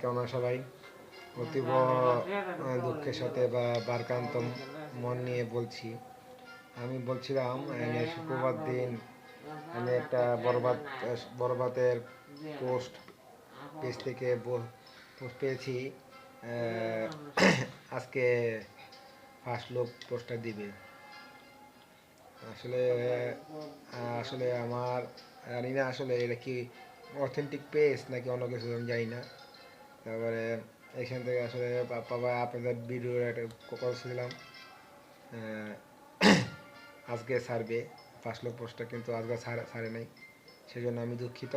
কেমন সবাই? অতীব দুঃখের সাথে বা বারকান্ত মন নিয়ে বলছি। আমি বলছিলাম শুক্রবার দিন আমি একটা বরবাদ, বরবাদের পোস্ট, পেজ থেকে পোস্ট পেয়েছি। আজকে ফার্স্ট লোক পোস্টটা দিবে। আসলে আসলে আমার, জানি না আসলে এটা কি অথেন্টিক পেজ নাকি অন্য কিছু, আমি জানি না। তারপরে এখান থেকে আসলে বাবা আপনাদের ভিডিও একটা করেছিলাম আজকে ছাড়বে ফার্স্ট লোক পোস্টটা কিন্তু আজকে ছাড়ে নাই, সেজন্য আমি দুঃখিত।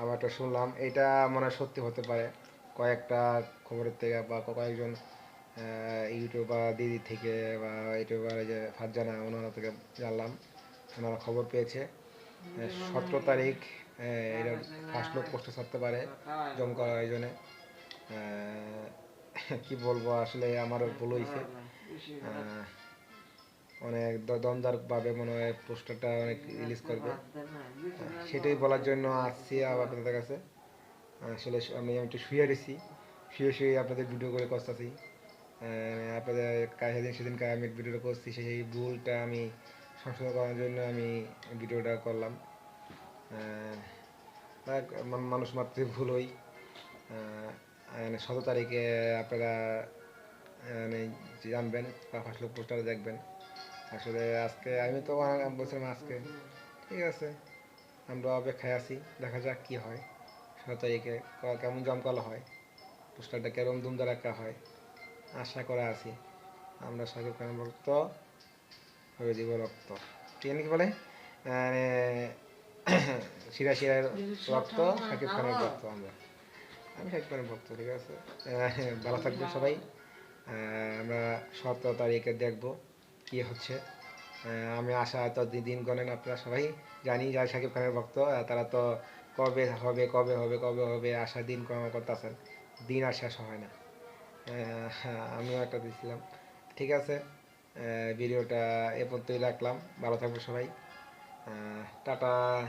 আবার শুনলাম, এটা মনে সত্যি হতে পারে, কয়েকটা খবরের থেকে বা কয়েকজন ইউটিউবার দিদি থেকে বা ইউটিউবার যে ফারজানা, ওনারা থেকে জানলাম, ওনারা খবর পেয়েছে। সতেরো তারিখ এটা ফার্স্ট লোক পোস্টে ছাড়তে পারে জমকা আয়োজনে কি বলব আসলে আমারও ভুল হয়েছে। অনেক দ- দমদারভাবে মনে হয় পোস্টারটা অনেক রিলিজ করবে। সেটাই বলার জন্য আসছি আপনাদের কাছে। আসলে আমি একটু শুয়ে রয়েছি। শুয়ে শুয়ে আপনাদের ভিডিও করে করতেছি। আপনাদের সেদিন সেদিনকে আমি ভিডিওটা করছি সেই ভুলটা আমি সংশোধন করার জন্য আমি ভিডিওটা করলাম। মানুষ মাত্রই ভুল হই সতেরো তারিখে আপনারা মানে জানবেন বা ফার্স্ট পোস্টারে দেখবেন। আসলে আজকে আমি তো বলছিলাম আজকে, ঠিক আছে, আমরা অপেক্ষায় আছি, দেখা যাক কি হয়। সতেরো তারিখে কেমন জমকালো হয়, পোস্টারটা কেরম দুমদা রাখা হয়, আশা করে আছি। আমরা শাকিব খানের ভক্ত হয়ে দিব রক্ত। কি জানি কি বলে? মানে শিরা শিরার রক্ত শাকিব খানের ভক্ত আমরা। আমি শাকিব খানের ভক্ত ঠিক আছে? ভালো থাকবেন সবাই। আমরা সতেরো তারিখে দেখব কি হচ্ছে। আমি আশা তো দিন গণেন আপনারা সবাই জানি যারা শাকিব খানের ভক্ত তারা তো কবে হবে কবে হবে কবে হবে আশা দিন করতেছেন। দিন আর শেষ হয় না। আহ, আমিও একটা দিছিলাম। ঠিক আছে? আহ, ভিডিওটা এ পর্যন্তই রাখলাম। ভালো থাকব সবাই। 嗯大概